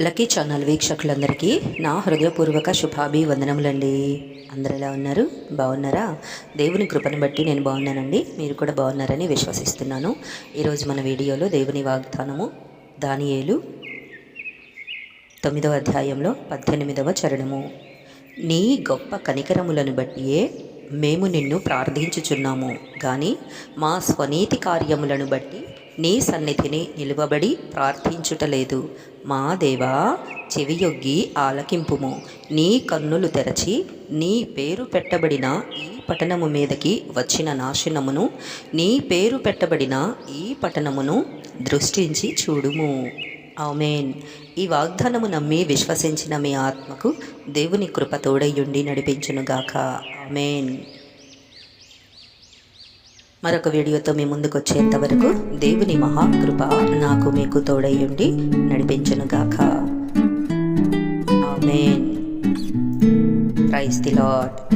Lucky channel వీక్షకులందరికీ నా హృదయపూర్వక శుభాభివందనములండి. అందరు ఎలా ఉన్నారు? బాగున్నారా? దేవుని కృపను బట్టి నేను బాగున్నానండి. మీరు కూడా బాగున్నారని విశ్వసిస్తున్నాను. ఈరోజు మన వీడియోలో దేవుని వాగ్దానము దానియేలు తొమ్మిదవ అధ్యాయంలో పద్దెనిమిదవ చరణము. నీ గొప్ప కనికరములను బట్టియే మేము నిన్ను ప్రార్థించుచున్నాము. కానీ మా స్వనీతి కార్యములను బట్టి నీ సన్నిధిని నిలువబడి ప్రార్థించుటలేదు. మా దేవా చెవియొగ్గి ఆలకింపుము. నీ కన్నులు తెరచి నీ పేరు పెట్టబడిన ఈ పట్టణము మీదకి వచ్చిన నాశనమును నీ పేరు పెట్టబడిన ఈ పట్టణమును దృష్టించి చూడుము. ఆమెన్. ఈ వాగ్దానము నమ్మి విశ్వసించిన మీ ఆత్మకు దేవుని కృప తోడయ్యుండి నడిపించునుగాక. ఆమెన్. మరొక వీడియోతో మీ ముందుకు వచ్చేంత వరకు దేవుని మహాకృప నాకు మీకు తోడయ్యుండి నడిపించునుగాక. ఆమెన్. Price the lord